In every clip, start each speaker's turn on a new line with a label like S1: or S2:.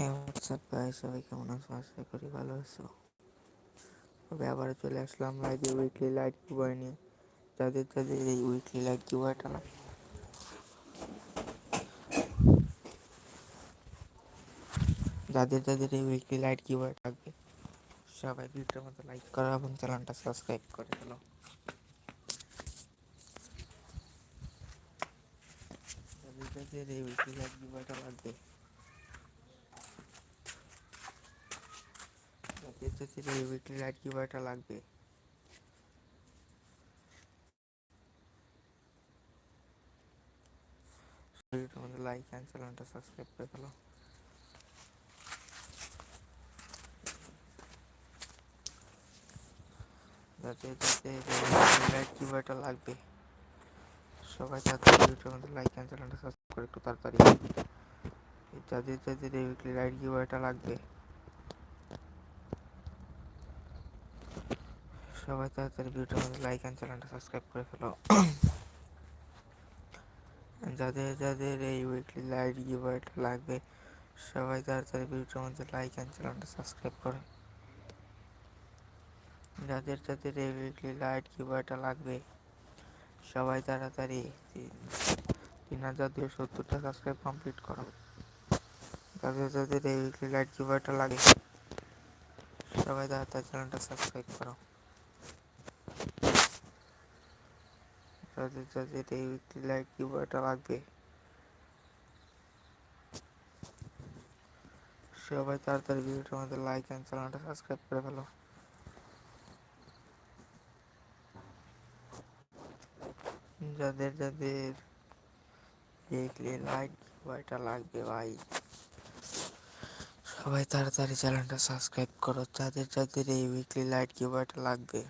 S1: হ্যাঁ হোয়াটসঅ্যাপ গাই সবাই, কেমন আছো? আশা করি ভালো আছো। তবে আবার চলে আসলাম লাইভে উইকলি লাইট কিউবাই নিয়ে। যাদের যাদের এই উইকলি লাইট কিউবাইটা না। যাদের যাদের এই উইকলি লাইট কিউবাই থাকবে সবাই ভিডিওর মতো লাইক করো এবং চ্যানেলটা সাবস্ক্রাইব করে ফেলো। যাদের যাদের এই উইকলি লাইট কিউবাইটা লাগবে যাদের এই উইকলি লাইট কিউবাইটা লাগবে। মধ্যে লাইক অ্যান্ড চ্যানেলটা সাবস্ক্রাইব করে ফেলো। যাদের লাইক কিউবারটা লাগবে। সবাই মধ্যে লাইক অ্যান্ড চ্যানেলটা সাবস্ক্রাইব করে একটু তাড়াতাড়ি। যাদের যাদের এই উইকলি লাইট কিউবারটা লাগবে। সবাই তাড়াতাড়ি ভিডিওটার মধ্যে লাইক অ্যান্ড চ্যানেলটা সাবস্ক্রাইব করে ফেলো। যাদের যাদের এই উইকলি লাইট গিভারটা লাগবে, সবাই তাড়াতাড়ি ভিডিওটার মধ্যে লাইক অ্যান্ড চ্যানেলটা সাবস্ক্রাইব করে। যাদের যাদের এই উইকলি লাইট গিভারটা লাগবে, সবাই তাড়াতাড়ি তিন হাজার দুশো সত্তরটা সাবস্ক্রাইব কমপ্লিট করো। যাদের যাদের এই উইকলি লাইট গিভারটা লাগে, সবাই তাড়াতাড়ি চ্যানেলটা সাবস্ক্রাইব করো। যাদের যাদের এই উইকলি লাইট কিউবারটা লাগবে। সবাই তাড়াতাড়ি ভিডিওটার মধ্যে লাইক অ্যান্ড চ্যানেলটা সাবস্ক্রাইব করে ফেলো। যাদের যাদের উইকলি লাইট কিউবারটা লাগবে ভাই, সবাই তাড়াতাড়ি চ্যানেলটা সাবস্ক্রাইব করো। যাদের যাদের এই উইকলি লাইট কিউবারটা লাগবে।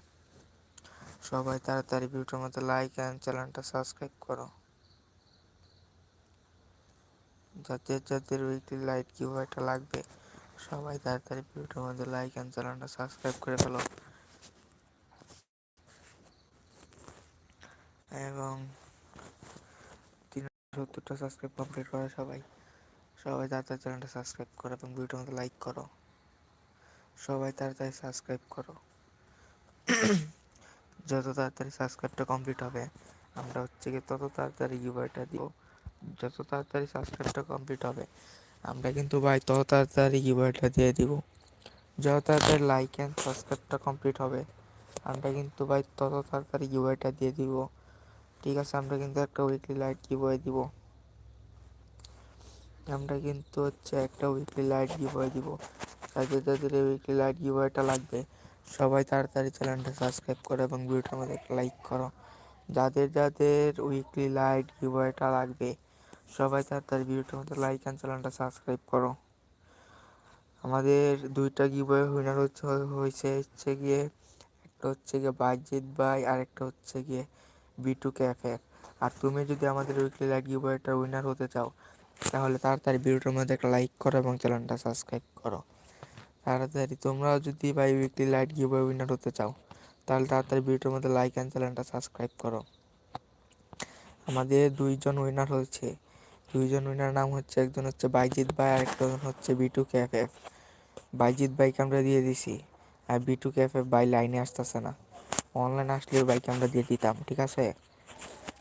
S1: সবাই তাড়াতাড়ি ভিডিওটার মধ্যে লাইক অ্যান্ড চ্যানেলটা সাবস্ক্রাইব করো। যাদের যাদের উইকলি লাইট কিউবারটা লাগবে, সবাই তাড়াতাড়ি ভিডিওটার মধ্যে লাইক অ্যান্ড চ্যানেলটা সাবস্ক্রাইব করে ফেলো। এবং সত্তরটা সাবস্ক্রাইব কমপ্লিট করো সবাই। সবাই তাড়াতাড়ি চ্যানেলটা সাবস্ক্রাইব করো এবং ভিডিওটার মধ্যে লাইক করো। সবাই তাড়াতাড়ি সাবস্ক্রাইব করো। যত তাড়াতাড়ি সাবস্ক্রাইবটা কমপ্লিট হবে, আমরা হচ্ছে গিয়ে তত তাড়াতাড়ি গিভারটা দিব। যত তাড়াতাড়ি সাবস্ক্রাইবটা কমপ্লিট হবে, আমরা কিন্তু ভাই তত তাড়াতাড়ি গিভারটা দিয়ে দিব। যত তাড়াতাড়ি লাইক অ্যান্ড সাবস্ক্রাইবটা কমপ্লিট হবে, আমরা কিন্তু ভাই তত তাড়াতাড়ি গিভারটা দিয়ে দিব। ঠিক আছে, আমরা কিন্তু একটা উইকলি লাইট গিভওয়ে দিব। আমরা কিন্তু হচ্ছে একটা উইকলি লাইট গিভওয়ে দিব। যাদের যাদের এই উইকলি লাইট গিভওয়েটা লাগবে। সবাই তাড়াতাড়ি চ্যানেলটা সাবস্ক্রাইব করো এবং ভিডিওটার মধ্যে একটা লাইক করো। যাদের যাদের উইকলি লাইট গিভওয়েটা লাগবে, সবাই তাড়াতাড়ি ভিডিওটার মধ্যে লাইক অ্যান্ড চ্যানেলটা সাবস্ক্রাইব করো। আমাদের দুইটা গিভওয়ে উইনার হচ্ছে, হয়েছে হচ্ছে গিয়ে একটা হচ্ছে গিয়ে বাইজিৎ বাই আর একটা হচ্ছে গিয়ে বিটু ক্যাফে। আর তুমি যদি আমাদের উইকলি লাইট গিভওয়েটার উইনার হতে চাও, তাহলে তাড়াতাড়ি ভিডিওটার মধ্যে একটা লাইক করো এবং চ্যানেলটা সাবস্ক্রাইব করো। তাড়াতাড়ি, তোমরাও যদি biweekly light giveaway winner হতে চাও, তাহলে তাড়াতাড়ি ভিডিওর মধ্যে লাইক অ্যান্ড চ্যানেলটা সাবস্ক্রাইব করো। আমাদের দুইজন উইনার হয়েছে। দুইজন উইনার নাম হচ্ছে, একজন হচ্ছে বাইজিৎ ভাই আর একজন হচ্ছে বিটু ক্যাফে। বাইজিৎ বাইক আমরা দিয়ে দিছি, আর বিটু ক্যাফে বাই লাইনে আসতেছে না। অনলাইন আসলে বাইকে আমরা দিয়ে দিতাম, ঠিক আছে?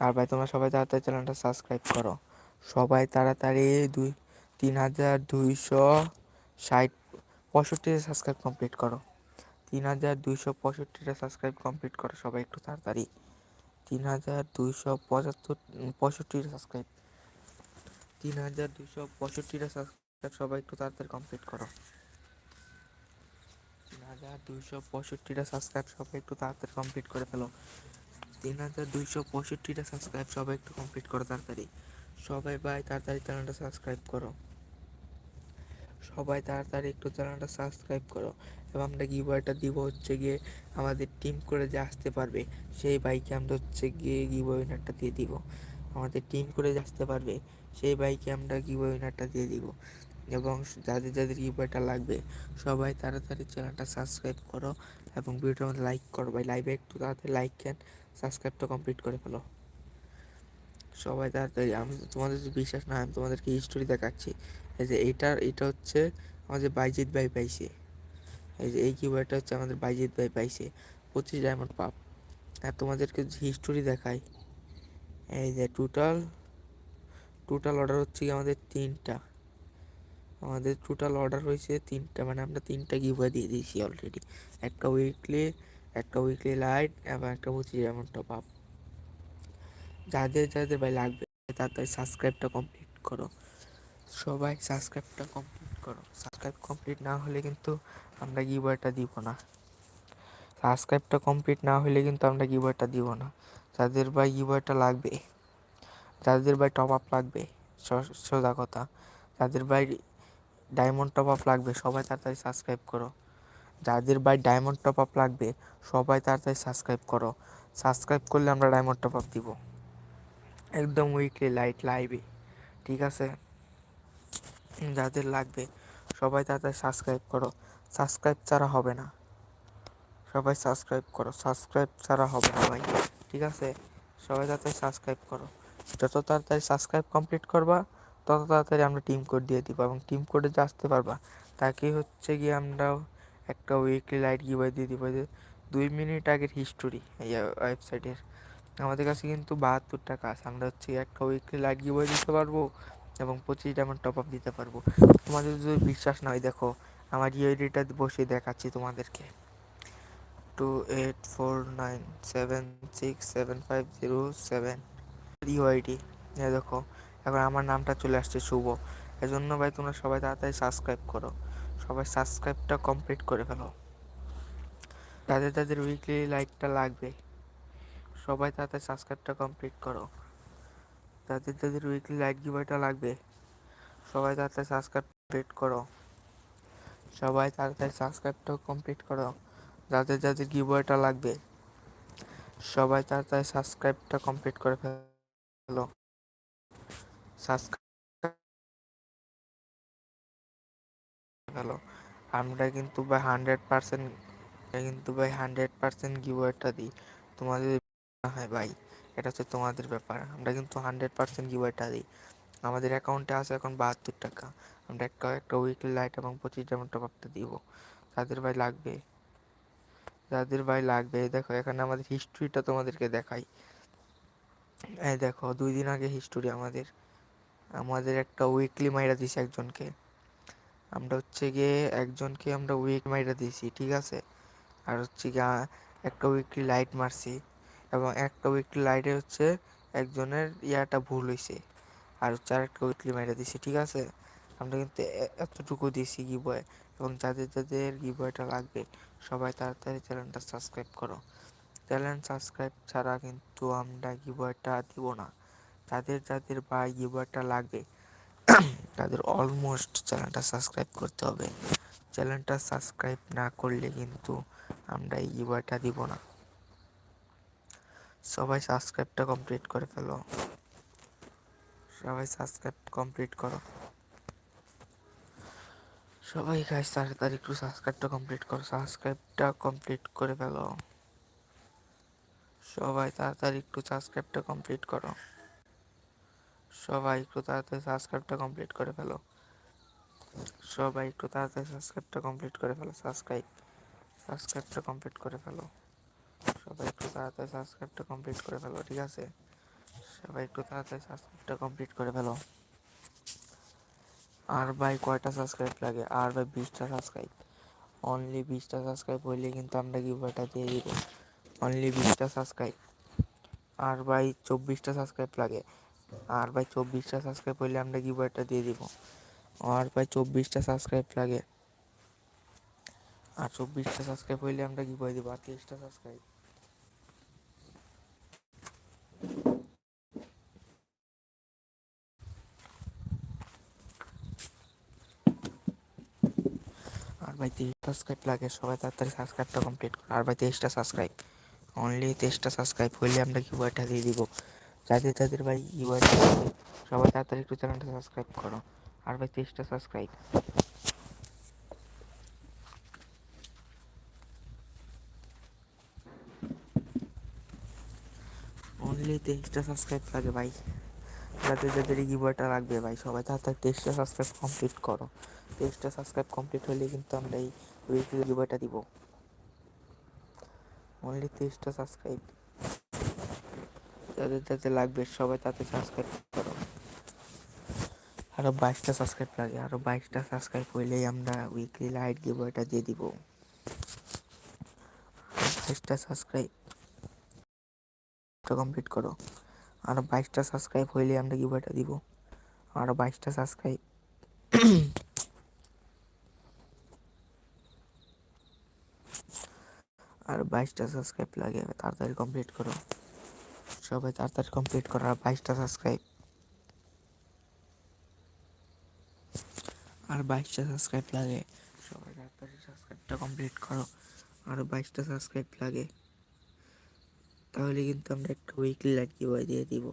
S1: আর ভাই, তোমরা সবাই তাড়াতাড়ি চ্যানেলটা সাবস্ক্রাইব করো। সবাই তাড়াতাড়ি দুই, তিন হাজার দুইশো ষাট পঁয়ষট্টিটা সাবস্ক্রাইব কমপ্লিট করো। তিন হাজার দুইশো পঁয়ষট্টিটা সাবস্ক্রাইব কমপ্লিট করো সবাই একটু তাড়াতাড়ি। তিন হাজার দুইশো পঁচাত্তর পঁয়ষট্টিটা সাবস্ক্রাইব তিন হাজার দুইশো পঁয়ষট্টিটা সাবস্ক্রাইব সবাই একটু তাড়াতাড়ি কমপ্লিট করো। তিন হাজার দুইশো পঁয়ষট্টিটা সাবস্ক্রাইব সবাই একটু তাড়াতাড়ি কমপ্লিট করে ফেলো। তিন হাজার দুইশো পঁয়ষট্টিটা সাবস্ক্রাইব সবাই একটু কমপ্লিট করো তাড়াতাড়ি। সবাই বাই তাড়াতাড়ি চ্যানেলটা সাবস্ক্রাইব করো। সবাই তাড়াতাড়ি একটু চ্যানেলটা সাবস্ক্রাইব করো এবং আমরা গিভওয়েটা দিব হচ্ছে গিয়ে আমাদের টিম করে যে আসতে পারবে, সেই বাইকে আমরা হচ্ছে গিয়ে গিভওয়ে উইনারটা দিয়ে দিব। আমাদের টিম করে যে আসতে পারবে, সেই বাইকে আমরা গিভওয়ে উইনারটা দিয়ে দিব। এবং যাদের যাদের গিভওয়েটা লাগবে, সবাই তাড়াতাড়ি চ্যানেলটা সাবস্ক্রাইব করো এবং মধ্যে লাইক করো। ভাই লাইভে একটু তাড়াতাড়ি লাইক ক্যান সাবস্ক্রাইবটা কমপ্লিট করে ফেলো। সবাই তাড়াতাড়ি, আমি তোমাদের বিশ্বাস না, আমি তোমাদেরকে হিস্টোরি দেখাচ্ছি। এই যে এইটার এটা হচ্ছে আমাদের বাইজিৎ ভাই পাইছে। এই যে এই কিবোর্ডটা হচ্ছে আমাদের বাইজিৎ ভাই পাইছে। পঁচিশ ডায়মন্ড পাপ। আর তোমাদেরকে হিস্টোরি দেখাই, এই যে টোটাল টোটাল অর্ডার হচ্ছে কি আমাদের তিনটা। আমাদের টোটাল অর্ডার হয়েছে তিনটা মানে আমরা তিনটা গিভওয়ে দিয়ে দিয়েছি অলরেডি একটা উইকলি একটা উইকলি লাইট এবং একটা পঁচিশ ডায়মন্ড টপ আপ যাদের যাদের ভাই লাগবে তাড়াতাড়ি সাবস্ক্রাইবটা কমপ্লিট করো। সবাই সাবস্ক্রাইবটা কমপ্লিট করো। সাবস্ক্রাইব কমপ্লিট না হলে কিন্তু আমরা গিভওয়েটা দিব না। সাবস্ক্রাইবটা কমপ্লিট না হলে কিন্তু আমরা গিভওয়েটা দিব না। যাদের ভাই গিভওয়েটা লাগবে, যাদের ভাই টপ আপ লাগবে সোজা কথা, যাদের ভাই ডায়মন্ড টপ আপ লাগবে, সবাই তাড়াতাড়ি সাবস্ক্রাইব করো। যাদের ভাই ডায়মন্ড টপ আপ লাগবে, সবাই তাড়াতাড়ি সাবস্ক্রাইব করো। সাবস্ক্রাইব করলে আমরা ডায়মন্ড টপ আপ দিব। একদম উইকলি লাইট লাইভে ঠিক আছে? যাদের লাগবে, সবাই তাড়াতাড়ি সাবস্ক্রাইব করো। সাবস্ক্রাইব ছাড়া হবে না। সবাই সাবস্ক্রাইব করো। সাবস্ক্রাইব ছাড়া হবে না ভাই, ঠিক আছে? সবাই তাড়াতাড়ি সাবস্ক্রাইব করো। যত তাড়াতাড়ি সাবস্ক্রাইব কমপ্লিট করবা, তত তাড়াতাড়ি আমরা টিম কোড দিয়ে দিব এবং টিম কোডে যে আসতে পারবা তাকে হচ্ছে গিয়ে আমরা একটা উইকলি লাইট গিভাই দিয়ে দিব। দুই মিনিট আগের হিস্টোরি এই ওয়েবসাইটের আমাদের কাছে কিন্তু বাহাত্তর টাকা আছে। আমরা হচ্ছে একটা উইকলি লাইট গিভাই দিতে পারব এবং পঁচিশ ডায়মন্ড টপ আপ দিতে পারব। তোমাদের যদি বিশ্বাস না হয়, দেখো, আমার ইউআইডিটা বসে দেখাচ্ছি তোমাদেরকে। Two eight four nine seven six seven five zero seven UID দেখো, এখন আমার নামটা চলে আসছে শুভ। এজন্য ভাই, তোমরা সবাই তাড়াতাড়ি সাবস্ক্রাইব করো। সবাই সাবস্ক্রাইবটা কমপ্লিট করে ফেলো। তাদের তাদের উইকলি লাইকটা লাগবে। সবাই তাড়াতাড়ি সাবস্ক্রাইবটা কমপ্লিট করো। যাদের যাদের উইকলি লাইট গিভারটা লাগবে। সবাই তাড়াতাড়ি সাবস্ক্রাইব কমপ্লিট করো। সবাই তাড়াতাড়ি সাবস্ক্রাইবটা কমপ্লিট করো। যাদের যাদের গিভওয়েটা লাগবে, সবাই তাড়াতাড়ি সাবস্ক্রাইবটা কমপ্লিট করে ফেলো। সাবস্ক্রাইব আমরা কিন্তু ভাই হান্ড্রেড পার্সেন্ট কিন্তু ভাই হান্ড্রেড পার্সেন্ট গিভওয়েটা দিই। তোমাদের হয় ভাই, এটা হচ্ছে তোমাদের ব্যাপার। আমরা কিন্তু হান্ড্রেড পার্সেন্ট গিভওয়েটা দিই। আমাদের অ্যাকাউন্টে আছে এখন বাহাত্তর টাকা। আমরা একটা একটা উইকলি লাইট এবং পঁচিশ ডায়মন্ড টপ আপটা দিব। যাদের ভাই লাগবে, যাদের ভাই লাগবে দেখো, এখানে আমাদের হিস্ট্রিটা তোমাদেরকে দেখাই। এই দেখো, দুই দিন আগে হিস্টোরি আমাদের। আমাদের একটা উইকলি মাইরা দিয়েছি একজনকে। আমরা হচ্ছে গিয়ে একজনকে আমরা উইক মাইরা দিয়েছি, ঠিক আছে? আর হচ্ছে গিয়ে একটা উইকলি লাইট মারছি। এবং একটা উইকলি লাইটে হচ্ছে একজনের ইয়াটা ভুল হয়েছে আর হচ্ছে আরেকটা উইকলি মাইরা দিয়েছি ঠিক আছে? আমরা কিন্তু এতটুকু দিয়েছি গিবয় এবং যাদের যাদের গিবয়টা লাগবে, সবাই তাড়াতাড়ি চ্যানেলটা সাবস্ক্রাইব করো। চ্যানেল সাবস্ক্রাইব ছাড়া কিন্তু আমরা গিবয়টা দিব না। যাদের যাদের বা গিবয়টা লাগবে, তাদের অলমোস্ট চ্যানেলটা সাবস্ক্রাইব করতে হবে। চ্যানেলটা সাবস্ক্রাইব না করলে কিন্তু আমরা এই গিবয়টা দিব না। সবাই সাবস্ক্রাইবটা কমপ্লিট করে ফেলো। সবাই সাবস্ক্রাইব কমপ্লিট করো। সবাই গাইস তাড়াতাড়ি একটু সাবস্ক্রাইবটা কমপ্লিট করো। সাবস্ক্রাইবটা কমপ্লিট করে ফেলো। সবাই তাড়াতাড়ি একটু সাবস্ক্রাইবটা কমপ্লিট করো। সবাই একটু তাড়াতাড়ি সাবস্ক্রাইবটা কমপ্লিট করে ফেলো। সবাই একটু তাড়াতাড়ি সাবস্ক্রাইবটা কমপ্লিট করে ফেলো। সাবস্ক্রাইব সাবস্ক্রাইবটা কমপ্লিট করে ফেলো। সবাই একটু তাড়াতাড়ি সাবস্ক্রাইবটা কমপ্লিট করে ফেলো, ঠিক আছে? সবাই একটু তাড়াতাড়ি সাবস্ক্রাইবটা কমপ্লিট করে ফেলো। আর ভাই, কয়টা সাবস্ক্রাইব লাগে? আর ভাই, বিশটা সাবস্ক্রাইব অনলি বিশটা সাবস্ক্রাইব হইলে কিন্তু আমরা গিভওয়েটা দিয়ে দিব। অনলি বিশটা সাবস্ক্রাইব আর ভাই, চব্বিশটা সাবস্ক্রাইব লাগে। আর ভাই, চব্বিশটা সাবস্ক্রাইব হইলে আমরা গিভওয়েটা দিয়ে দিব। আর ভাই, চব্বিশটা সাবস্ক্রাইব লাগে। আর চব্বিশটা সাবস্ক্রাইব হইলে আমরা গিভওয়ে দিব। আর তেইশটা সাবস্ক্রাইব ভাই তেইশটা সাবস্ক্রাইব লাগে সবাই, তাড়াতাড়ি সাবস্ক্রাইবটা কমপ্লিট করো। আর ভাই তেইশটা সাবস্ক্রাইব অনলি তেইশটা সাবস্ক্রাইব হইলে আমরা গিভওয়েটা দিয়ে দিব। যাদের যাদের ভাই আছে, সবাই তাড়াতাড়ি একটু চ্যানেলটা সাবস্ক্রাইব করো। আর ভাই তেইশটা সাবস্ক্রাইব অনলি তেইশটা সাবস্ক্রাইব লাগে ভাই। যাদের যাদের গিভওয়েটা লাগবে ভাই, সবাই তাড়াতাড়ি তেইশটা সাবস্ক্রাইব কমপ্লিট করো। তেইশটা সাবস্ক্রাইব কমপ্লিট হলে কিন্তু আমরা এই উইকলি গিভওয়েটা দিব। অনলি তেইশটা সাবস্ক্রাইব। যাদের যাদের লাগবে সবাই তাতে সাবস্ক্রাইব করো। আরও বাইশটা সাবস্ক্রাইব লাগে আরও বাইশটা সাবস্ক্রাইব হইলেই আমরা উইকলি লাইট গিভওয়েটা দিয়ে দিব। বাইশটা সাবস্ক্রাইব কমপ্লিট করো। আরও বাইশটা সাবস্ক্রাইব হইলে আমরা গিভওয়েটা দিব। আরও বাইশটা সাবস্ক্রাইব আর বাইশটা সাবস্ক্রাইব লাগে, তাড়াতাড়ি কমপ্লিট করো। সবাই তাড়াতাড়ি কমপ্লিট করো আর বাইশটা সাবস্ক্রাইব আর বাইশটা সাবস্ক্রাইব লাগে, সবাই তাড়াতাড়ি সাবস্ক্রাইবটা কমপ্লিট করো। আরও বাইশটা সাবস্ক্রাইব লাগে, তাহলে কিন্তু আমরা একটা উইকলি লাইট কীভাবে দিয়ে দিব।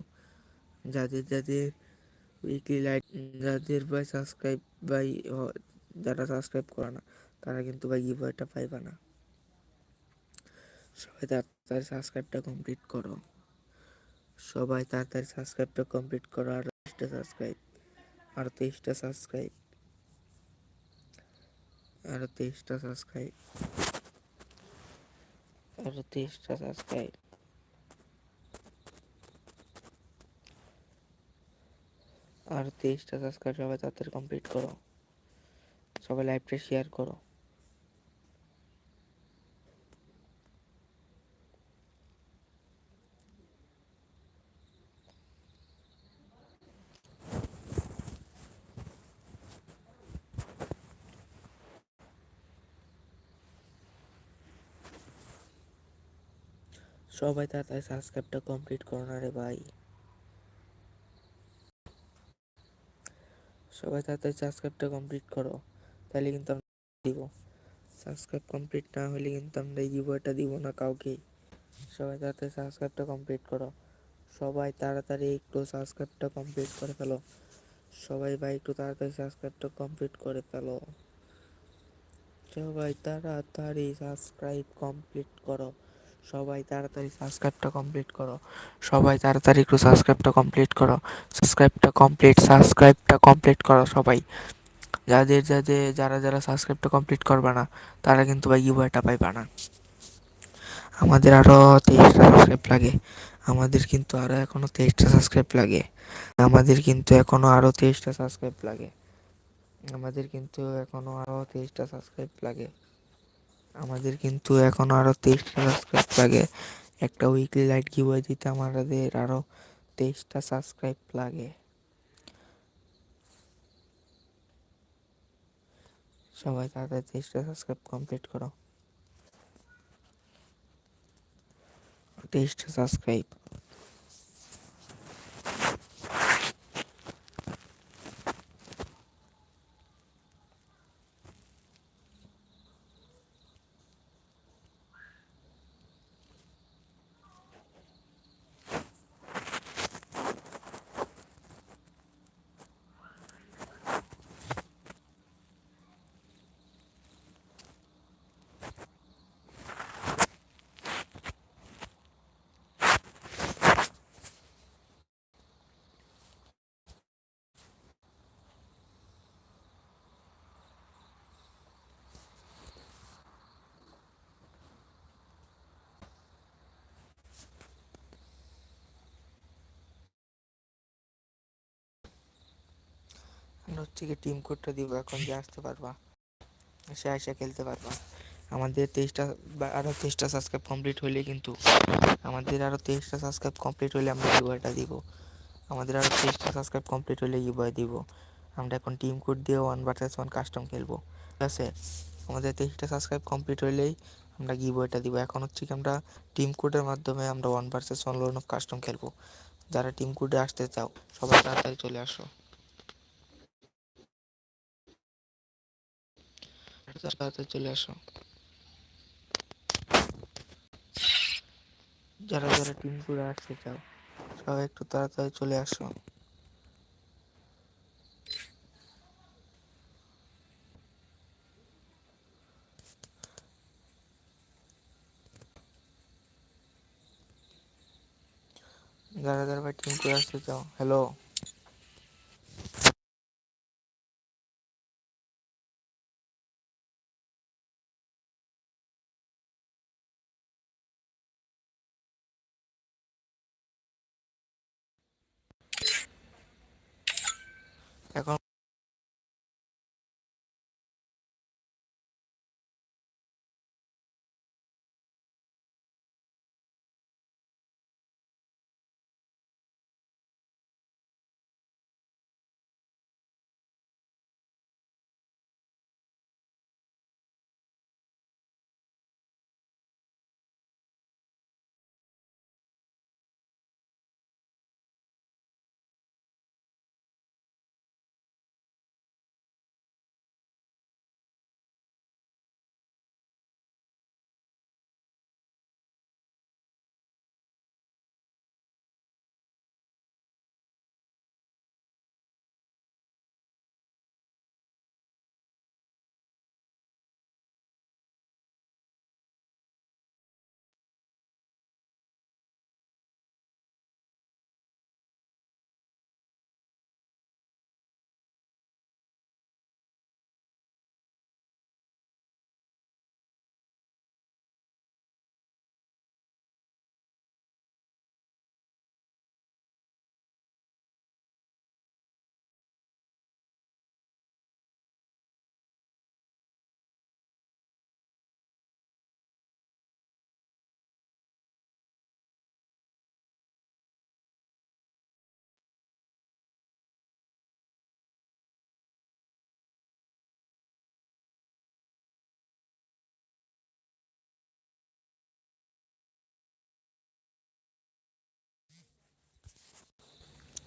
S1: যাদের যাদের উইকলি লাইট যাদের ভাই সাবস্ক্রাইব বাই যারা সাবস্ক্রাইব করে না, তারা কিন্তু ভাই গিভওয়েটা পাইবা না। সবাই তাড়াতাড়ি সাবস্ক্রাইবটা কমপ্লিট করো। সবাই তাড়াতাড়ি সাবস্ক্রাইবটা কমপ্লিট করো আর তেইশটা সাবস্ক্রাইব আর তেইশটা সাবস্ক্রাইব আর তেইশটা সাবস্ক্রাইব আর তেইশটা সাবস্ক্রাইব আর তেইশটা সাবস্ক্রাইব সবাই তাড়াতাড়ি কমপ্লিট করো। সবাই লাইভটা শেয়ার করো। সবাই তাড়াতাড়ি সাবস্ক্রাইবটা কমপ্লিট করো না রে ভাই। সবাই তাড়াতাড়ি সাবস্ক্রাইবটা কমপ্লিট করো, তাহলে কিন্তু আমরা দিব। সাবস্ক্রাইব কমপ্লিট না হলে কিন্তু আমরা এই গিভওয়েটা দিব না কাউকে। সবাই তাড়াতাড়ি সাবস্ক্রাইবটা কমপ্লিট করো। সবাই তাড়াতাড়ি একটু সাবস্ক্রাইবটা কমপ্লিট করে ফেলো। সবাই ভাই একটু তাড়াতাড়ি সাবস্ক্রাইবটা কমপ্লিট করে ফেলো। সবাই তাড়াতাড়ি সাবস্ক্রাইব কমপ্লিট করো। সবাই তাড়াতাড়ি সাবস্ক্রাইবটা কমপ্লিট করো। সবাই তাড়াতাড়ি একটু সাবস্ক্রাইবটা কমপ্লিট করো। সাবস্ক্রাইবটা কমপ্লিট সাবস্ক্রাইবটা কমপ্লিট করো সবাই। যাদের যাদের, যারা যারা সাবস্ক্রাইবটা কমপ্লিট করবে না, তারা কিন্তু ভাই গিভওয়েটা পাইবে না। আমাদের আরও তেইশটা সাবস্ক্রাইব লাগে। আমাদের কিন্তু আরও এখনও তেইশটা সাবস্ক্রাইব লাগে। আমাদের কিন্তু এখনও আরও তেইশটা সাবস্ক্রাইব লাগে। আমাদের কিন্তু এখনও আরও তেইশটা সাবস্ক্রাইব লাগে। আমাদের কিন্তু এখন আরও তেইশটা সাবস্ক্রাইব লাগে। একটা উইকলি লাইট গিভওয়ে দিতে আমাদের আরও তেইশটা সাবস্ক্রাইব লাগে। সবাই তাড়াতাড়ি তেইশটা সাবস্ক্রাইব কমপ্লিট করো। তেইশটা সাবস্ক্রাইব আমরা হচ্ছে কি টিম কোডটা দিব এখন যে আসতে পারবা। সে এসে খেলতে পারবা। আমাদের তেইশটা আরও তেইশটা সাবস্ক্রাইব কমপ্লিট হলে কিন্তু আমাদের আরও তেইশটা সাবস্ক্রাইব কমপ্লিট হলে আমরা গিবয়টা দিব। আমাদের আরও তেইশটা সাবস্ক্রাইব কমপ্লিট হলে গিবয় দিব। আমরা এখন টিম কোড দিয়ে ওয়ান ভার্সেস ওয়ান কাস্টম খেলব। ঠিক আছে? আমাদের তেইশটা সাবস্ক্রাইব কমপ্লিট হলেই আমরা গিবয়টা দিব। এখন হচ্ছে কি আমরা টিম কোডের মাধ্যমে আমরা one versus one lone wolf custom খেলব। যারা টিম কোডে আসতে চাও, সবাই তাড়াতাড়ি চলে আসো। তাড়াতাড়ি চলে আসো। যারা যারা টিম করে আসতে চাও, সবাই একটু তাড়াতাড়ি চলে আসো। যারা যারা ভাই টিম করে আসতে চাও হ্যালো এখন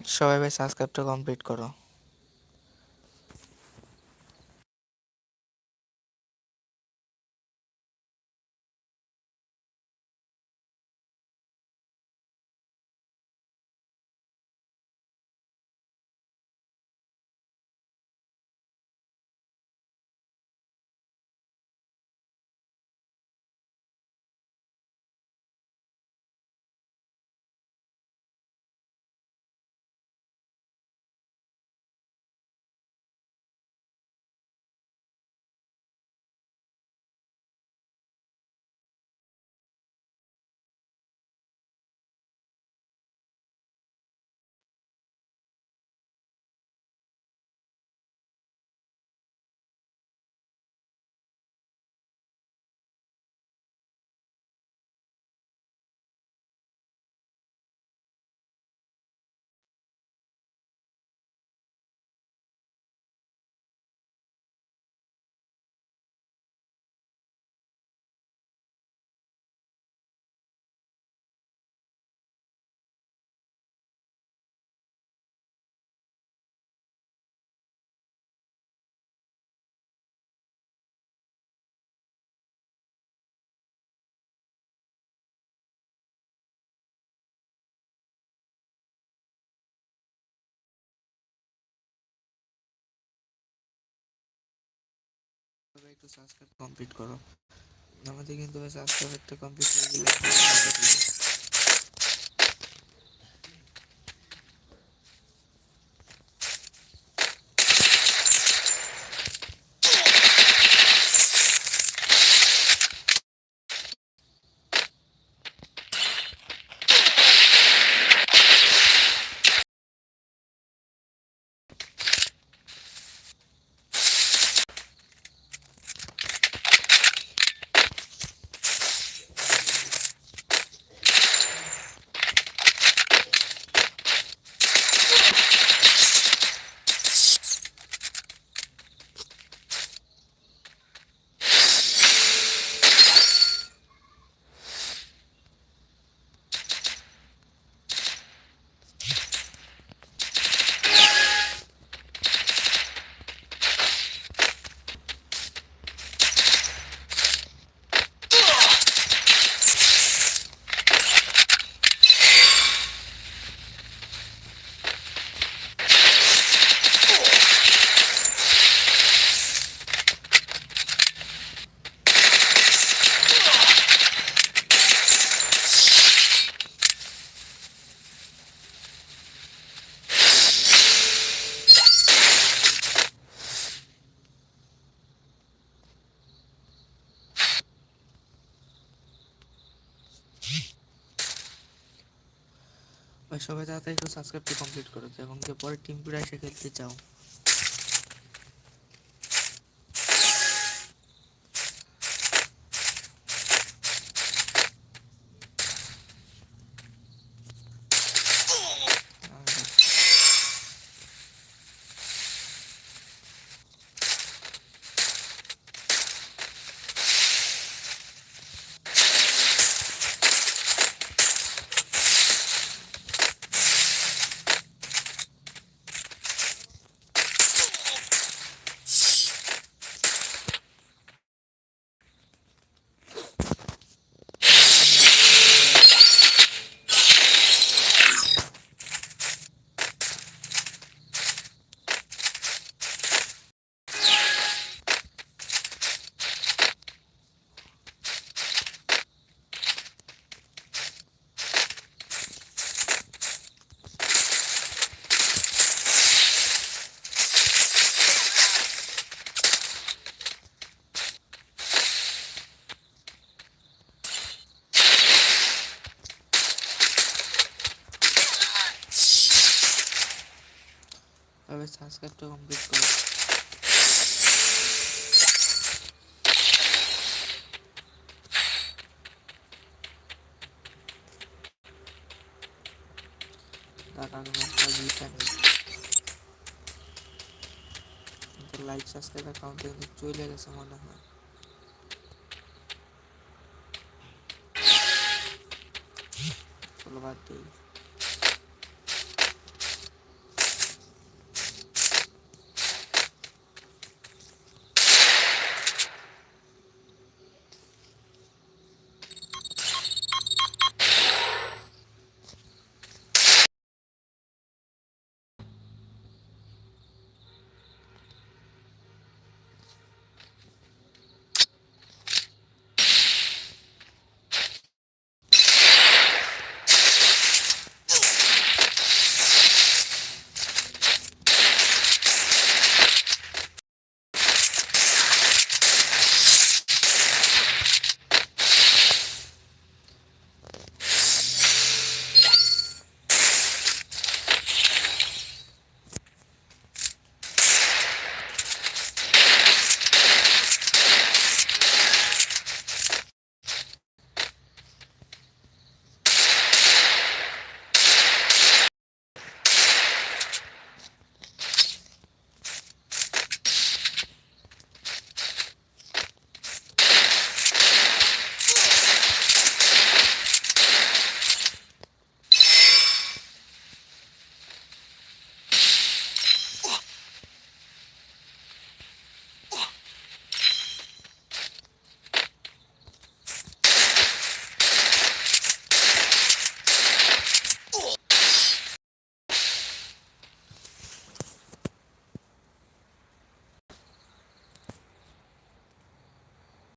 S1: সবাই ভাই সাবস্ক্রাইবটা কমপ্লিট করো। একটু সাবস্ক্রাইব কমপ্লিট করো আমাদের কিন্তু সাবস্ক্রাইবারটা কমপ্লিট হয়ে গেলে ভাই সবাই তাড়াতাড়ি একটু সাবস্ক্রাইবটি কমপ্লিট করো এবং যে পরে টিম পিড়া এসে খেলতে চাও তবে সাবস্ক্রাইবটা কমপ্লিট করো তার আগে একটা ভিটা নেই লাইক সাবস্ক্রাইব অ্যাকাউন্টে কিন্তু চলে গেছে মনে হয় চলো বাদ দিই